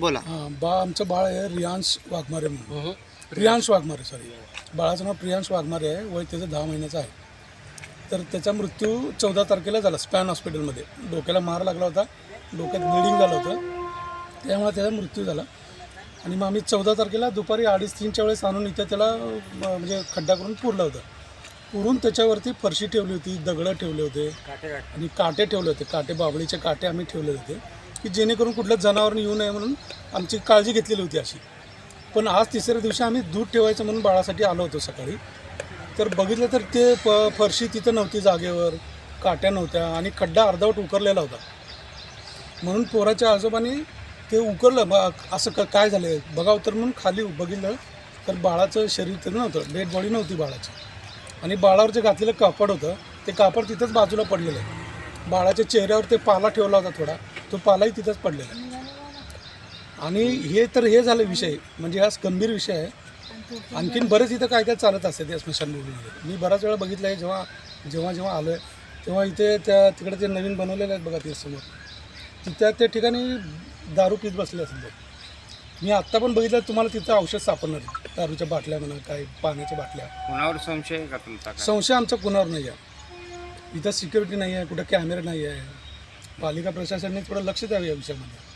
बोला. हां बा आमचं बाळ आहे रियांश वाघमारे म्हणून. प्रियांश वाघमारे सॉरी बाळाचं नाव प्रियांश वाघमारे आहे वय त्याचं दहा महिन्याचं आहे. तर त्याचा मृत्यू चौदा तारखेला झाला स्पॅन हॉस्पिटलमध्ये. डोक्याला मार लागला होता डोक्यात ब्लिडिंग झालं होतं. त्यामुळे त्याचा मृत्यू झाला. आणि मग आम्ही चौदा तारखेला दुपारी अडीच तीनच्या वेळेस आणून इथं त्याला म्हणजे खड्डा करून पुरलं होतं. पुरून त्याच्यावरती फरशी ठेवली होती दगडं ठेवले होते. आणि काटे ठेवले होते काटे बाबळीचे काटे आम्ही ठेवले होते. की जेणेकरून कुठलं जनावरं येऊ नये म्हणून आमची काळजी घेतलेली होती अशी. पण आज तिसऱ्या दिवशी आम्ही दूध ठेवायचं म्हणून बाळासाठी आलो होतो सकाळी. तर बघितलं तर ते प फरशी तिथं नव्हती जागेवर काट्या नव्हत्या आणि खड्डा अर्धवट उकरलेला होता. म्हणून पोराच्या आजोबांनी ते उकरलं. बा असं क काय झालं? बघावं तर म्हणून खाली बघितलं तर बाळाचं शरीर तिथं नव्हतं. डेड बॉडी नव्हती बाळाची. आणि बाळावर जे घातलेलं कापड होतं ते कापड तिथंच बाजूला पडलेलं आहे. बाळाच्या चेहऱ्यावर ते पाला ठेवला होता थोडा. तो पालाही तिथंच पडलेला आहे. आणि हे तर हे झालं विषय म्हणजे हा गंभीर विषय आहे. आणखीन बरेच इथं काय काय चालत असते त्या स्मशानभूमीमध्ये. मी बराच वेळा बघितलं आहे जेव्हा जेव्हा जेव्हा आलो आहे तेव्हा इथे त्या तिकडे ते नवीन बनवलेले आहेत बघा ते समोर. तिथं त्या ठिकाणी दारू पीत बसले असेल ते मी आत्ता पण बघितलं तुम्हाला तिथं औषध सापडणार. दारूच्या बाटल्या म्हणा काय पाण्याच्या बाटल्या. कुणावर संशय का तुमचा? संशय आमचा कुणावर नाही आहे. इथं सिक्युरिटी नाही आहे कुठं कॅमेरा नाही आहे. पालिका प्रशासनाने थोडं लक्ष द्यावं या विषयामध्ये